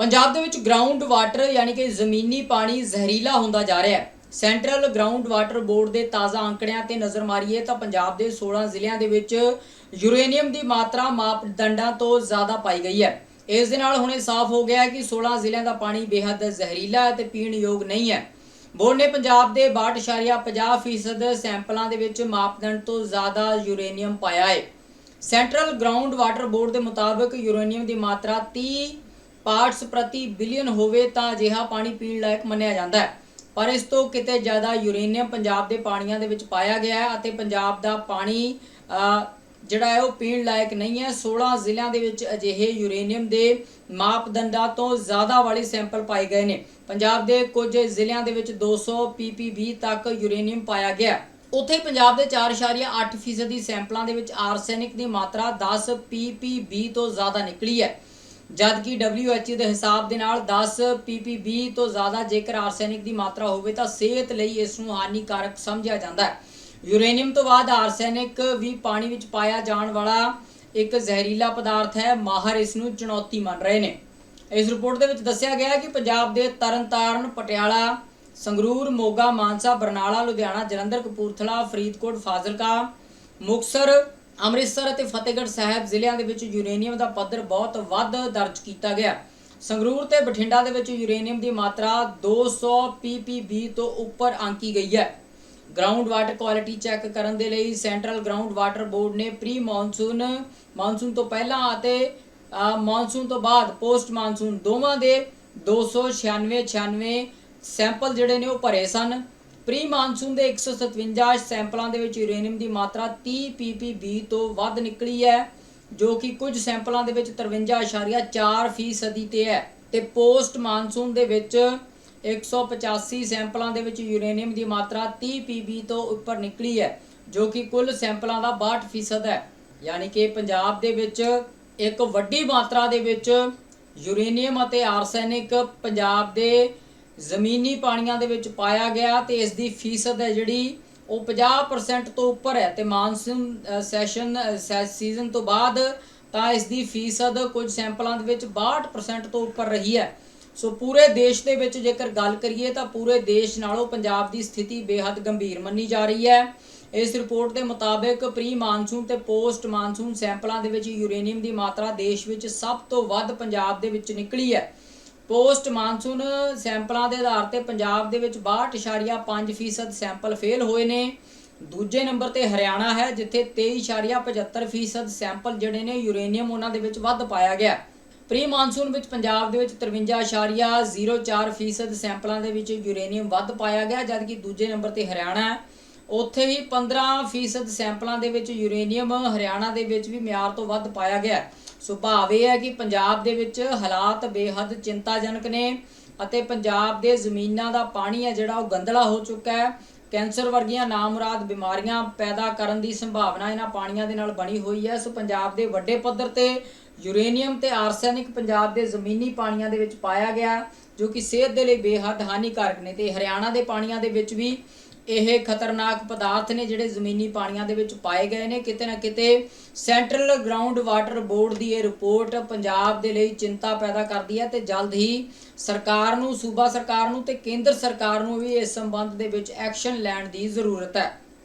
ਪੰਜਾਬ ਦੇ ਵਿੱਚ ground water ਯਾਨੀ ਕਿ ਜ਼ਮੀਨੀ ਪਾਣੀ ਜ਼ਹਿਰੀਲਾ ਹੁੰਦਾ ਜਾ ਰਿਹਾ ਹੈ। ਸੈਂਟਰਲ ਗਰਾਊਂਡ ਵਾਟਰ ਬੋਰਡ ਦੇ ਤਾਜ਼ਾ ਅੰਕੜਿਆਂ ਤੇ ਨਜ਼ਰ ਮਾਰੀਏ ਤਾਂ ਪੰਜਾਬ ਦੇ 16 ਜ਼ਿਲ੍ਹਿਆਂ ਦੇ ਵਿੱਚ ਯੂਰੇਨੀਅਮ ਦੀ ਮਾਤਰਾ ਮਾਪਦੰਡਾਂ ਤੋਂ ਜ਼ਿਆਦਾ ਪਾਈ ਗਈ ਹੈ। ਇਸ ਦੇ ਨਾਲ ਹੁਣ ਇਹ ਸਾਫ਼ ਹੋ ਗਿਆ ਹੈ ਕਿ 16 ਜ਼ਿਲ੍ਹਿਆਂ ਦਾ ਪਾਣੀ ਬੇਹੱਦ ਜ਼ਹਿਰੀਲਾ ਹੈ ਤੇ ਪੀਣ ਯੋਗ ਨਹੀਂ ਹੈ। ਬੋਰਡ ਨੇ ਪੰਜਾਬ ਦੇ 62.50% ਸੈਂਪਲਾਂ ਦੇ ਵਿੱਚ ਮਾਪਦੰਡ ਤੋਂ ਜ਼ਿਆਦਾ ਯੂਰੇਨੀਅਮ ਪਾਇਆ ਹੈ। ਸੈਂਟਰਲ ਗਰਾਊਂਡ ਵਾਟਰ ਬੋਰਡ ਦੇ ਮੁਤਾਬਕ ਯੂਰੇਨੀਅਮ ਦੀ ਮਾਤਰਾ 30 ਪਾਰਟਸ ਪ੍ਰਤੀ ਬਿਲੀਅਨ ਹੋਵੇ ਤਾਂ ਅਜਿਹਾ ਪਾਣੀ ਪੀਣ ਲਾਇਕ ਮੰਨਿਆ ਜਾਂਦਾ ਹੈ। ਪਰ ਇਸ ਤੋਂ ਕਿਤੇ ਜ਼ਿਆਦਾ ਯੂਰੇਨੀਅਮ ਪੰਜਾਬ ਦੇ ਪਾਣੀਆਂ ਦੇ ਵਿੱਚ ਪਾਇਆ ਗਿਆ ਹੈ ਅਤੇ ਪੰਜਾਬ ਦਾ ਪਾਣੀ ਜਿਹੜਾ ਹੈ ਉਹ ਪੀਣ ਲਾਇਕ ਨਹੀਂ ਹੈ। 16 ਜ਼ਿਲ੍ਹਿਆਂ ਦੇ ਵਿੱਚ ਅਜਿਹੇ ਯੂਰੇਨੀਅਮ ਦੇ ਮਾਪਦੰਡਾਂ ਤੋਂ ਜ਼ਿਆਦਾ ਵਾਲੇ ਸੈਂਪਲ ਪਾਏ ਗਏ ਨੇ। ਪੰਜਾਬ ਦੇ ਕੁਝ ਜ਼ਿਲ੍ਹਿਆਂ ਦੇ ਵਿੱਚ 200 ppb ਤੱਕ ਯੂਰੇਨੀਅਮ ਪਾਇਆ ਗਿਆ ਹੈ। ਉੱਥੇ ਪੰਜਾਬ ਦੇ 4.8% ਦੀ ਸੈਂਪਲਾਂ ਦੇ ਵਿੱਚ ਆਰਸੈਨਿਕ ਦੀ ਮਾਤਰਾ 10 ppb ਤੋਂ ਜ਼ਿਆਦਾ ਨਿਕਲੀ ਹੈ। ਜਦਕਿ WHO ਦੇ ਹਿਸਾਬ ਦੇ ਨਾਲ 10 ppb ਤੋਂ ਜ਼ਿਆਦਾ ਜੇਕਰ ਆਰਸੈਨਿਕ ਦੀ ਮਾਤਰਾ ਹੋਵੇ ਤਾਂ ਸਿਹਤ ਲਈ ਇਸ ਨੂੰ ਹਾਨੀਕਾਰਕ ਸਮਝਿਆ ਜਾਂਦਾ ਹੈ। ਯੂਰੇਨੀਅਮ ਤੋਂ ਬਾਅਦ ਆਰਸੈਨਿਕ ਵੀ ਪਾਣੀ ਵਿੱਚ ਪਾਇਆ ਜਾਣ ਵਾਲਾ ਇੱਕ ਜ਼ਹਿਰੀਲਾ ਪਦਾਰਥ ਹੈ। ਮਾਹਰ ਇਸ ਨੂੰ ਚੁਣੌਤੀ ਮੰਨ ਰਹੇ ਨੇ। ਇਸ ਰਿਪੋਰਟ ਦੇ ਵਿੱਚ ਦੱਸਿਆ ਗਿਆ ਹੈ ਕਿ ਪੰਜਾਬ ਦੇ ਤਰਨਤਾਰਨ, ਪਟਿਆਲਾ, ਸੰਗਰੂਰ, ਮੋਗਾ, ਮਾਨਸਾ, ਬਰਨਾਲਾ, ਲੁਧਿਆਣਾ, ਜਲੰਧਰ, ਕਪੂਰਥਲਾ, ਫਰੀਦਕੋਟ, ਫਾਜ਼ਿਲਕਾ ਮੁਕਸਰ ਅੰਮ੍ਰਿਤਸਰ ਅਤੇ ਫਤਿਹਗੜ੍ਹ ਸਾਹਿਬ ਜ਼ਿਲ੍ਹਿਆਂ ਦੇ ਵਿੱਚ ਯੂਰੇਨੀਅਮ ਦਾ ਪੱਧਰ ਬਹੁਤ ਵੱਧ ਦਰਜ ਕੀਤਾ ਗਿਆ। ਸੰਗਰੂਰ ਤੇ ਬਠਿੰਡਾ ਦੇ ਵਿੱਚ ਯੂਰੇਨੀਅਮ ਦੀ ਮਾਤਰਾ 200 ppb ਤੋਂ ਉੱਪਰ ਆਂਕੀ ਗਈ ਹੈ। ਗਰਾਊਂਡ ਵਾਟਰ ਕੁਆਲਿਟੀ ਚੈੱਕ ਕਰਨ ਦੇ ਲਈ ਸੈਂਟਰਲ ਗਰਾਊਂਡ ਵਾਟਰ ਬੋਰਡ ਨੇ ਪ੍ਰੀ ਮੌਨਸੂਨ ਮੌਨਸੂਨ ਤੋਂ ਪਹਿਲਾਂ ਅਤੇ ਮੌਨਸੂਨ ਤੋਂ ਬਾਅਦ ਪੋਸਟ ਮੌਨਸੂਨ ਦੋਵਾਂ ਦੇ 296 96 ਸੈਂਪਲ ਜਿਹੜੇ ਨੇ ਉਹ ਭਰੇ ਸਨ। ਪ੍ਰੀ ਮਾਨਸੂਨ ਦੇ 157 ਸੈਂਪਲਾਂ ਦੇ ਵਿੱਚ ਯੂਰੇਨੀਅਮ ਦੀ ਮਾਤਰਾ 30 ppb ਤੋਂ ਵੱਧ ਨਿਕਲੀ ਹੈ, ਜੋ ਕਿ ਕੁਝ ਸੈਂਪਲਾਂ ਦੇ ਵਿੱਚ 53.4 ਫੀਸਦੀ ਤੇ ਹੈ। ਤੇ ਪੋਸਟ ਮਾਨਸੂਨ ਦੇ ਵਿੱਚ 185 ਸੈਂਪਲਾਂ ਦੇ ਵਿੱਚ ਯੂਰੇਨੀਅਮ ਦੀ ਮਾਤਰਾ 30 ppb ਤੋਂ ਉੱਪਰ ਨਿਕਲੀ ਹੈ, ਜੋ ਕਿ ਕੁੱਲ ਸੈਂਪਲਾਂ ਦਾ 62% ਹੈ। ਯਾਨੀ ਕਿ ਪੰਜਾਬ ਦੇ ਵਿੱਚ ਇੱਕ ਵੱਡੀ ਮਾਤਰਾ ਦੇ ਵਿੱਚ ਯੂਰੇਨੀਅਮ ਅਤੇ ਆਰਸੈਨਿਕ ਪੰਜਾਬ ਦੇ ਜ਼ਮੀਨੀ ਪਾਣੀਆਂ ਦੇ ਵਿੱਚ ਪਾਇਆ ਗਿਆ ਤੇ ਇਸ ਦੀ ਫੀਸਦ ਹੈ ਜਿਹੜੀ ਉਹ 50% ਤੋਂ ਉੱਪਰ ਹੈ ਤੇ ਮਾਨਸੂਨ ਸੈਸ਼ਨ ਸੈ- ਸੀਜ਼ਨ ਤੋਂ ਬਾਅਦ ਤਾਂ ਇਸ ਦੀ ਫੀਸਦ ਕੁਝ ਸੈਂਪਲਾਂ ਦੇ ਵਿੱਚ 62% ਤੋਂ ਉੱਪਰ ਰਹੀ ਹੈ। ਸੋ ਪੂਰੇ ਦੇਸ਼ ਦੇ ਵਿੱਚ ਜੇਕਰ ਗੱਲ ਕਰੀਏ ਤਾਂ ਪੂਰੇ ਦੇਸ਼ ਨਾਲੋਂ ਪੰਜਾਬ ਦੀ ਸਥਿਤੀ ਬੇहद ਗੰਭੀਰ ਮੰਨੀ ਜਾ ਰਹੀ ਹੈ। ਇਸ ਰਿਪੋਰਟ ਦੇ ਮੁਤਾਬਕ ਪ੍ਰੀ ਮਾਨਸੂਨ ਤੇ ਪੋਸਟ ਮਾਨਸੂਨ ਸੈਂਪਲਾਂ ਦੇ ਵਿੱਚ ਯੂਰੇਨੀਅਮ ਦੀ ਮਾਤਰਾ ਦੇਸ਼ ਵਿੱਚ ਸਭ ਤੋਂ ਵੱਧ ਪੰਜਾਬ ਦੇ ਵਿੱਚ ਨਿਕਲੀ ਹੈ। ਪੋਸਟ ਮਾਨਸੂਨ ਸੈਂਪਲਾਂ ਦੇ ਆਧਾਰ ਤੇ ਪੰਜਾਬ ਦੇ ਵਿੱਚ 62.5% ਸੈਂਪਲ ਫੇਲ ਹੋਏ ਨੇ। ਦੂਜੇ ਨੰਬਰ ਤੇ ਹਰਿਆਣਾ ਹੈ, ਜਿੱਥੇ 23.75% ਸੈਂਪਲ ਜਿਹੜੇ ਨੇ ਯੂਰੇਨੀਅਮ ਉਹਨਾਂ ਦੇ ਵਿੱਚ ਵੱਧ ਪਾਇਆ ਗਿਆ। ਪ੍ਰੀ ਮਾਨਸੂਨ ਵਿੱਚ ਪੰਜਾਬ ਦੇ ਵਿੱਚ 53.04% ਸੈਂਪਲਾਂ ਦੇ ਵਿੱਚ ਯੂਰੇਨੀਅਮ ਵੱਧ ਪਾਇਆ ਗਿਆ, ਜਦਕਿ ਦੂਜੇ ਨੰਬਰ ਤੇ ਹਰਿਆਣਾ ਉੱਥੇ ਹੀ 15% ਸੈਂਪਲਾਂ ਦੇ ਵਿੱਚ ਯੂਰੇਨੀਅਮ, ਹਰਿਆਣਾ ਦੇ ਵਿੱਚ ਵੀ ਮਿਆਰ ਤੋਂ ਵੱਧ ਪਾਇਆ ਗਿਆ ਹੈ। ਸੁਭਾਵ ਇਹ ਹੈ ਕਿ ਪੰਜਾਬ ਦੇ ਵਿੱਚ ਹਾਲਾਤ ਬੇਹੱਦ ਚਿੰਤਾਜਨਕ ਨੇ ਅਤੇ ਪੰਜਾਬ ਦੇ ਜ਼ਮੀਨਾਂ ਦਾ ਪਾਣੀ ਹੈ ਜਿਹੜਾ ਉਹ ਗੰਦਲਾ ਹੋ ਚੁੱਕਾ ਹੈ ਕੈਂਸਰ ਵਰਗੀਆਂ ਨਾਮੁਰਾਦ ਬਿਮਾਰੀਆਂ ਪੈਦਾ ਕਰਨ ਦੀ ਸੰਭਾਵਨਾ ਇਹਨਾਂ ਪਾਣੀਆਂ ਦੇ ਨਾਲ ਬਣੀ ਹੋਈ ਹੈ ਸੋ ਪੰਜਾਬ ਦੇ ਵੱਡੇ ਪੱਧਰ ਤੇ ਯੂਰੇਨੀਅਮ ਤੇ ਆਰਸੈਨਿਕ ਪੰਜਾਬ ਦੇ ਜ਼ਮੀਨੀ ਪਾਣੀਆਂ ਦੇ ਵਿੱਚ ਪਾਇਆ ਗਿਆ ਜੋ ਕਿ ਸਿਹਤ ਦੇ ਲਈ ਬੇਹੱਦ ਹਾਨੀਕਾਰਕ ਨੇ ਤੇ ਹਰਿਆਣਾ ਦੇ ਪਾਣੀਆਂ ਦੇ ਵਿੱਚ ਵੀ ਇਹ ਖਤਰਨਾਕ ਪਦਾਰਥ ਨੇ ਜਿਹੜੇ ਜ਼ਮੀਨੀ ਪਾਣੀਆਂ ਦੇ ਵਿੱਚ ਪਾਏ ਗਏ ਨੇ। ਕਿਤੇ ਨਾ ਕਿਤੇ ਸੈਂਟਰਲ ਗਰਾਊਂਡ ਵਾਟਰ ਬੋਰਡ ਦੀ ਇਹ ਰਿਪੋਰਟ ਪੰਜਾਬ ਦੇ ਲਈ ਚਿੰਤਾ ਪੈਦਾ ਕਰਦੀ ਹੈ ਤੇ ਜਲਦ ਹੀ ਸਰਕਾਰ ਨੂੰ, ਸੂਬਾ ਸਰਕਾਰ ਨੂੰ ਤੇ ਕੇਂਦਰ ਸਰਕਾਰ ਨੂੰ ਵੀ ਇਸ ਸੰਬੰਧ ਦੇ ਵਿੱਚ ਐਕਸ਼ਨ ਲੈਣ ਦੀ ਜ਼ਰੂਰਤ ਹੈ।